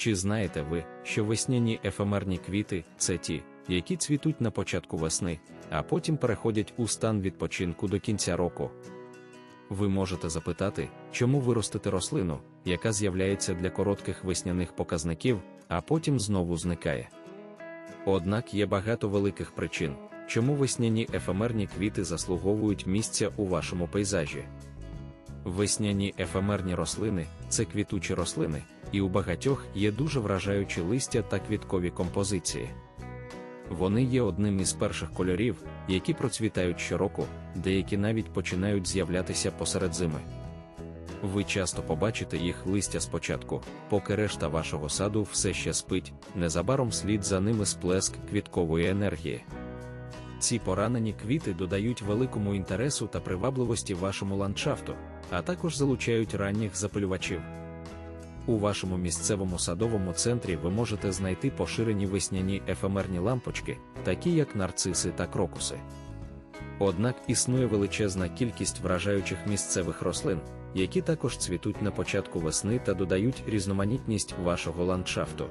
Чи знаєте ви, що весняні ефемерні квіти це ті, які цвітуть на початку весни, а потім переходять у стан відпочинку до кінця року? Ви можете запитати, чому виростити рослину, яка з'являється для коротких весняних показників, а потім знову зникає. Однак є багато великих причин, чому весняні ефемерні квіти заслуговують місця у вашому пейзажі. Весняні ефемерні рослини це квітучі рослини, і у багатьох є дуже вражаючі листя та квіткові композиції. Вони є одним із перших кольорів, які процвітають щороку, деякі навіть починають з'являтися посеред зими. Ви часто побачите їх листя спочатку, поки решта вашого саду все ще спить, незабаром слід за ними сплеск квіткової енергії. Ці поранені квіти додають великому інтересу та привабливості вашому ландшафту, а також залучають ранніх запилювачів. У вашому місцевому садовому центрі ви можете знайти поширені весняні ефемерні лампочки, такі як нарциси та крокуси. Однак існує величезна кількість вражаючих місцевих рослин, які також цвітуть на початку весни та додають різноманітність вашого ландшафту.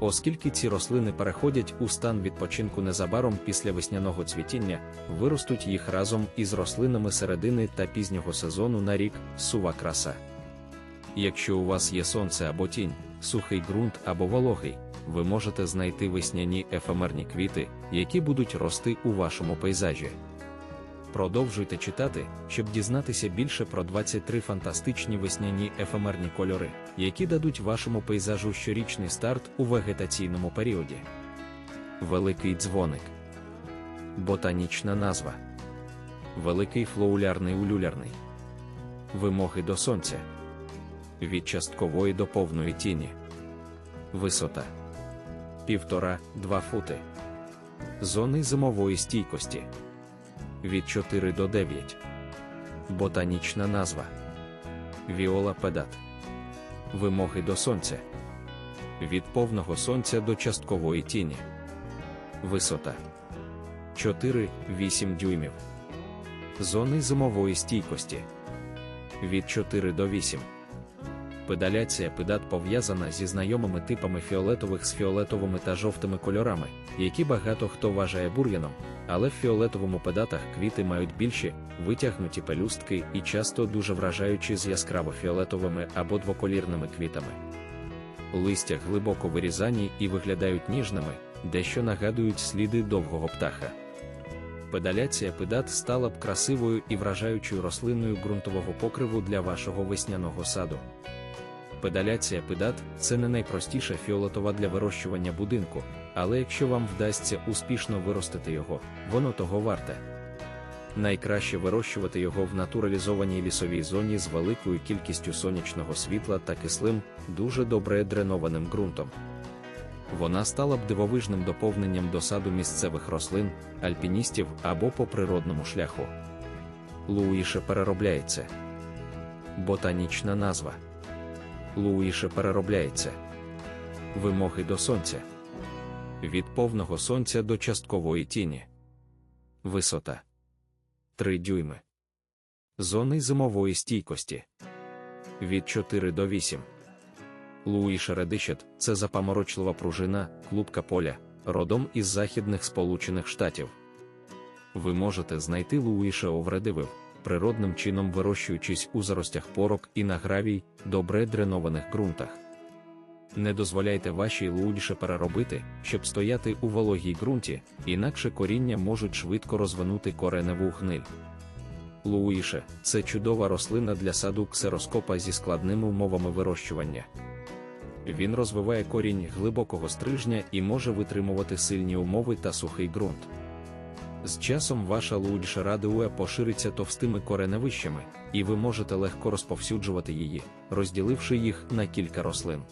Оскільки ці рослини переходять у стан відпочинку незабаром після весняного цвітіння, виростуть їх разом із рослинами середини та пізнього сезону на рік сува краса. Якщо у вас є сонце або тінь, сухий ґрунт або вологий, ви можете знайти весняні ефемерні квіти, які будуть рости у вашому пейзажі. Продовжуйте читати, щоб дізнатися більше про 23 фантастичні весняні ефемерні кольори, які дадуть вашому пейзажу щорічний старт у вегетаційному періоді. Великий дзвоник. Ботанічна назва. Великий флоулярний улюлярний. Вимоги до сонця. Від часткової до повної тіні. Висота 1,5-2 фути. Зони зимової стійкості від 4 до 9. Ботанічна назва Віола педат. Вимоги до сонця. Від повного сонця до часткової тіні. Висота 4-8 дюймів. Зони зимової стійкості від 4 до 8. Педаляція педат пов'язана зі знайомими типами фіолетових з фіолетовими та жовтими кольорами, які багато хто вважає бур'яном, але в фіолетовому педатах квіти мають більші, витягнуті пелюстки і часто дуже вражаючі з яскраво фіолетовими або двоколірними квітами. Листя глибоко вирізані і виглядають ніжними, дещо нагадують сліди довгого птаха. Педаляція педат стала б красивою і вражаючою рослиною ґрунтового покриву для вашого весняного саду. Педаляція педат це не найпростіша фіолетова для вирощування будинку, але якщо вам вдасться успішно виростити його, воно того варте. Найкраще вирощувати його в натуралізованій лісовій зоні з великою кількістю сонячного світла та кислим, дуже добре дренованим ґрунтом. Вона стала б дивовижним доповненням до саду місцевих рослин, альпіністів або по природному шляху. Луїше переробляється. Ботанічна назва. Луїше переробляється. Вимоги до сонця. Від повного сонця до часткової тіні. Висота 3 дюйми. Зони зимової стійкості від 4 до 8. Луї Шередищет це запаморочлива пружина, клубка поля, родом із західних Сполучених Штатів. Ви можете знайти Луїше овредивив, природним чином вирощуючись у заростях порок і на гравій, добре дренованих ґрунтах. Не дозволяйте вашій луїше переробити, щоб стояти у вологій ґрунті, інакше коріння можуть швидко розвинути кореневу гниль. Луїше це чудова рослина для саду ксероскопа зі складними умовами вирощування. Він розвиває корінь глибокого стрижня і може витримувати сильні умови та сухий ґрунт. З часом ваша луїша радіуе пошириться товстими кореневищами, і ви можете легко розповсюджувати її, розділивши їх на кілька рослин.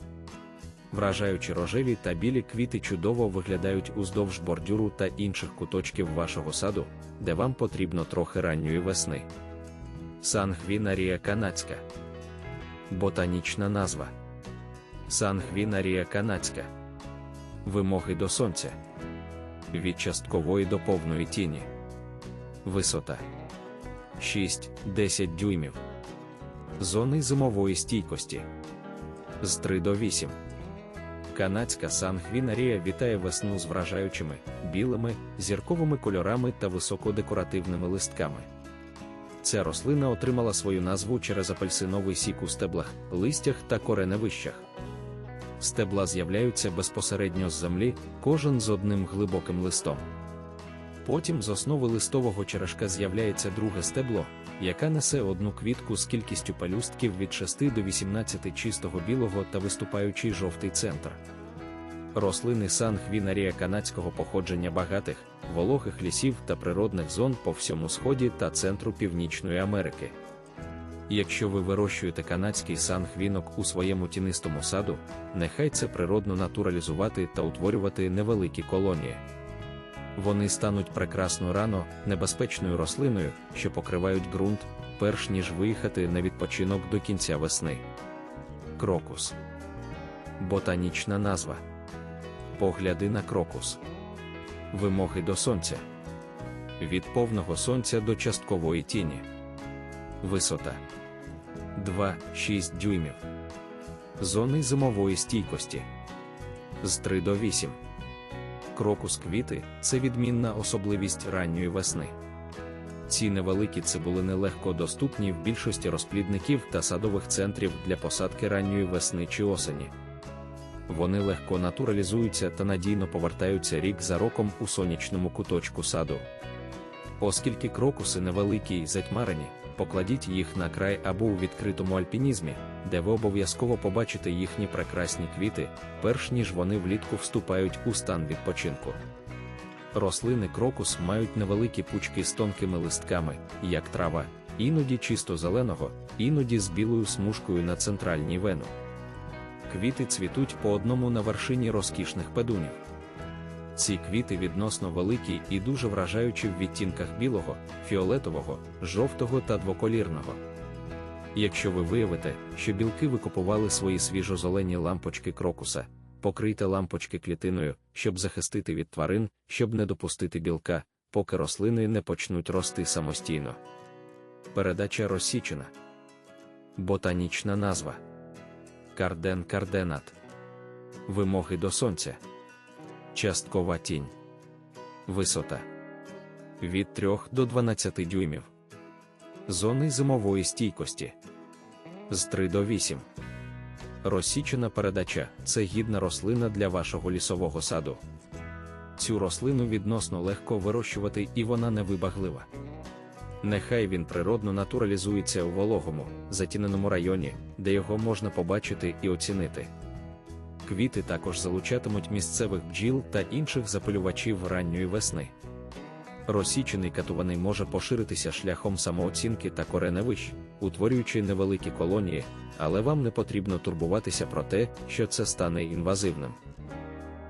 Вражаючі рожеві та білі квіти чудово виглядають уздовж бордюру та інших куточків вашого саду, де вам потрібно трохи ранньої весни. Сангвінарія канадська. Ботанічна назва. Сангвінарія канадська. Вимоги до сонця. Від часткової до повної тіні. Висота 6-10 дюймів. Зони зимової стійкості з 3 до 8. Канадська санхвінарія вітає весну з вражаючими, білими, зірковими кольорами та високодекоративними листками. Ця рослина отримала свою назву через апельсиновий сік у стеблах, листях та кореневищах. Стебла з'являються безпосередньо з землі, кожен з одним глибоким листом. Потім з основи листового черешка з'являється друге стебло, яке несе одну квітку з кількістю пелюстків від 6 до 18 чистого білого та виступаючий жовтий центр. Рослини санхвінарія канадського походження багатих, вологих лісів та природних зон по всьому сході та центру Північної Америки. Якщо ви вирощуєте канадський санхвінок у своєму тінистому саду, нехай це природно натуралізувати та утворювати невеликі колонії. Вони стануть прекрасно рано, небезпечною рослиною, що покривають ґрунт, перш ніж виїхати на відпочинок до кінця весни. Крокус. Ботанічна назва. Погляди на крокус. Вимоги до сонця. Від повного сонця до часткової тіні. Висота 2-6 дюймів. Зони зимової стійкості з 3 до 8. Крокус квіти це відмінна особливість ранньої весни. Ці невеликі цибулини легко доступні в більшості розплідників та садових центрів для посадки ранньої весни чи осені. Вони легко натуралізуються та надійно повертаються рік за роком у сонячному куточку саду. Оскільки крокуси невеликі й затьмарені, покладіть їх на край або у відкритому альпінізмі, де ви обов'язково побачите їхні прекрасні квіти, перш ніж вони влітку вступають у стан відпочинку. Рослини крокус мають невеликі пучки з тонкими листками, як трава, іноді чисто зеленого, іноді з білою смужкою на центральній вену. Квіти цвітуть по одному на вершині розкішних педунів. Ці квіти відносно великі і дуже вражаючі в відтінках білого, фіолетового, жовтого та двоколірного. Якщо ви виявите, що білки викупували свої свіжозелені лампочки крокуса, покрийте лампочки клітиною, щоб захистити від тварин, щоб не допустити білка, поки рослини не почнуть рости самостійно. Передача розсічена. Ботанічна назва Карден карденат. Вимоги до сонця. Часткова тінь. Висота від 3 до 12 дюймів. Зони зимової стійкості з 3 до 8. Розсічена передача це гідна рослина для вашого лісового саду. Цю рослину відносно легко вирощувати і вона невибаглива. Нехай він природно натуралізується у вологому, затіненому районі, де його можна побачити і оцінити. Квіти також залучатимуть місцевих бджіл та інших запилювачів ранньої весни. Розсічений катуваний може поширитися шляхом самооцінки та кореневищ, утворюючи невеликі колонії, але вам не потрібно турбуватися про те, що це стане інвазивним.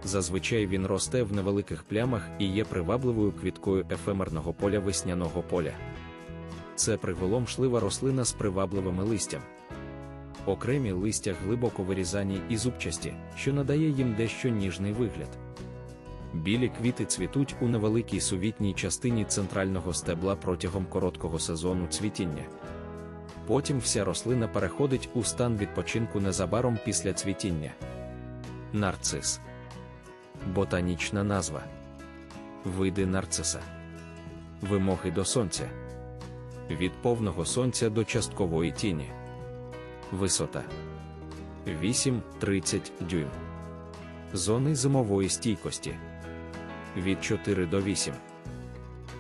Зазвичай він росте в невеликих плямах і є привабливою квіткою ефемерного поля весняного поля. Це приголомшлива рослина з привабливими листям. Окремі листя глибоко вирізані і зубчасті, що надає їм дещо ніжний вигляд. Білі квіти цвітуть у невеликій сувітній частині центрального стебла протягом короткого сезону цвітіння. Потім вся рослина переходить у стан відпочинку незабаром після цвітіння. Нарцис. Ботанічна назва. Види нарциса. Вимоги до сонця. Від повного сонця до часткової тіні. Висота 8-30 дюйм. Зони зимової стійкості від 4 до 8.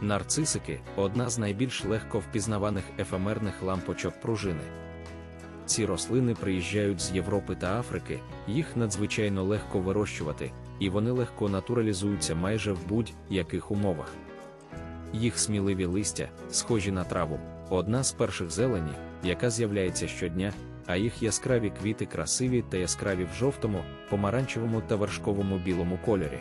Нарцисики одна з найбільш легко впізнаваних ефемерних лампочок пружини. Ці рослини приїжджають з Європи та Африки, їх надзвичайно легко вирощувати, і вони легко натуралізуються майже в будь-яких умовах. Їх сміливі листя, схожі на траву, одна з перших зелені, яка з'являється щодня, а їх яскраві квіти красиві та яскраві в жовтому, помаранчевому та вершковому білому кольорі.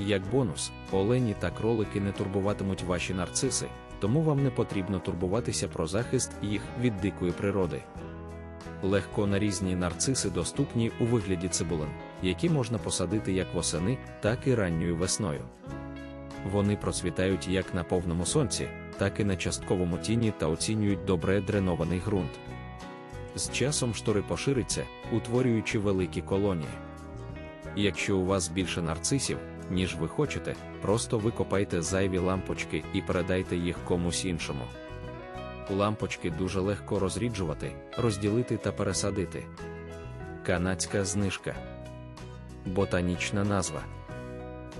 Як бонус, олені та кролики не турбуватимуть ваші нарциси, тому вам не потрібно турбуватися про захист їх від дикої природи. Легко нарізні нарциси доступні у вигляді цибулин, які можна посадити як восени, так і ранньою весною. Вони процвітають як на повному сонці, так і на частковому тіні та оцінюють добре дренований ґрунт. З часом штори пошириться, утворюючи великі колонії. Якщо у вас більше нарцисів, ніж ви хочете, просто викопайте зайві лампочки і передайте їх комусь іншому. Лампочки дуже легко розріджувати, розділити та пересадити. Канадська знижка. Ботанічна назва.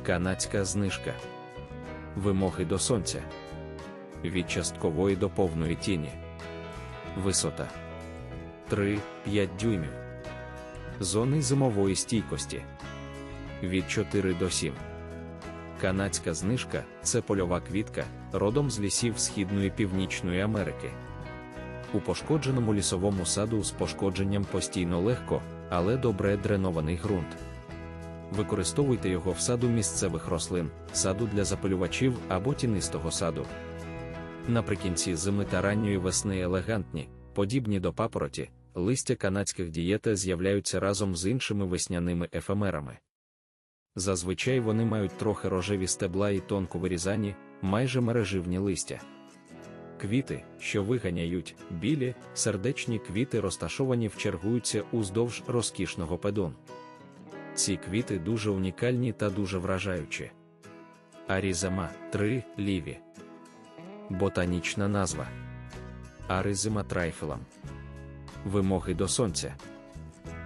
Канадська знижка. Вимоги до сонця. Від часткової до повної тіні. Висота 3-5 дюймів. Зони зимової стійкості від 4 до 7. Канадська знижка це польова квітка, родом з лісів Східної Північної Америки. У пошкодженому лісовому саду з пошкодженням постійно легко, але добре дренований ґрунт. Використовуйте його в саду місцевих рослин, саду для запилювачів або тінистого саду. Наприкінці зими та ранньої весни елегантні, подібні до папороті, листя канадських дієта з'являються разом з іншими весняними ефемерами. Зазвичай вони мають трохи рожеві стебла і тонко вирізані, майже мереживні листя. Квіти, що виганяють, білі, сердечні квіти розташовані вчергуються уздовж розкішного педон. Ці квіти дуже унікальні та дуже вражаючі. Арізема 3 ліві. Ботанічна назва Аризима трайфелам. Вимоги до сонця.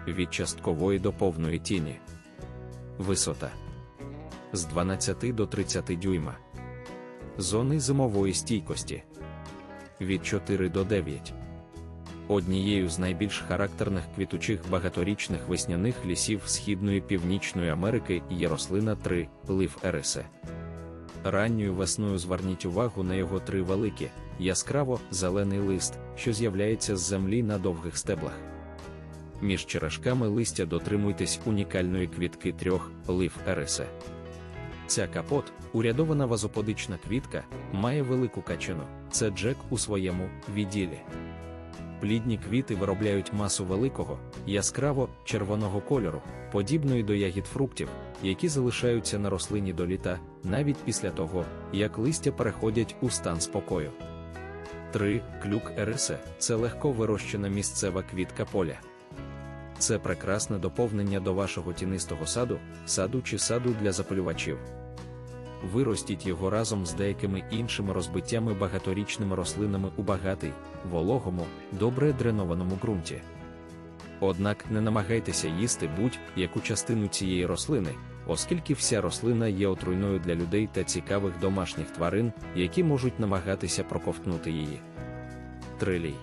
Від часткової до повної тіні. Висота з 12 до 30 дюйма. Зони зимової стійкості від 4 до 9. Однією з найбільш характерних квітучих багаторічних весняних лісів Східної Північної Америки є рослина 3 лив ерисе. Ранньою весною зверніть увагу на його три великі, яскраво зелений лист, що з'являється з землі на довгих стеблах. Між черешками листя дотримуйтесь унікальної квітки трьох лив ерисе. Ця капот, урядована вазоподична квітка, має велику качину. Це джек у своєму відділі. Плідні квіти виробляють масу великого, яскраво червоного кольору, подібної до ягід фруктів, які залишаються на рослині до літа, навіть після того, як листя переходять у стан спокою. 3. Клюк ерисе це легко вирощена місцева квітка поля. Це прекрасне доповнення до вашого тінистого саду, саду чи саду для запалювачів. Виростіть його разом з деякими іншими розбиттями багаторічними рослинами у багатий, вологому, добре дренованому ґрунті. Однак не намагайтеся їсти будь-яку частину цієї рослини, оскільки вся рослина є отруйною для людей та цікавих домашніх тварин, які можуть намагатися проковтнути її. Трилій.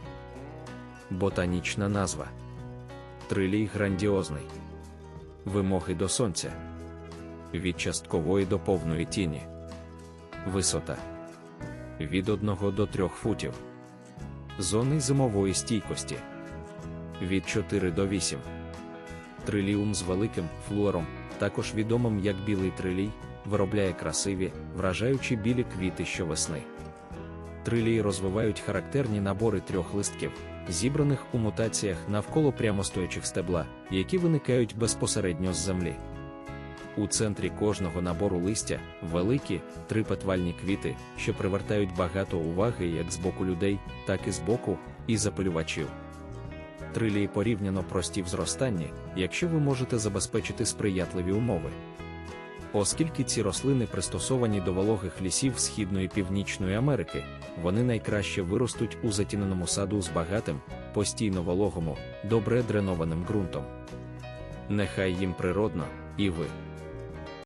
Ботанічна назва. Трилій грандіозний. Вимоги до сонця. Від часткової до повної тіні. Висота від 1 до 3 футів. Зони зимової стійкості від 4 до 8. Триліум з великим флуором, також відомим як білий трилій, виробляє красиві, вражаючі білі квіти щовесни. Трилії розвивають характерні набори трьох листків, зібраних у мутаціях навколо прямостоячих стебла, які виникають безпосередньо з землі. У центрі кожного набору листя великі, трипетвальні квіти, що привертають багато уваги як з боку людей, так і з боку і запилювачів. Трилії порівняно прості в зростанні, якщо ви можете забезпечити сприятливі умови. Оскільки ці рослини пристосовані до вологих лісів Східної Північної Америки, вони найкраще виростуть у затіненому саду з багатим, постійно вологому, добре дренованим ґрунтом. Нехай їм природно, і ви.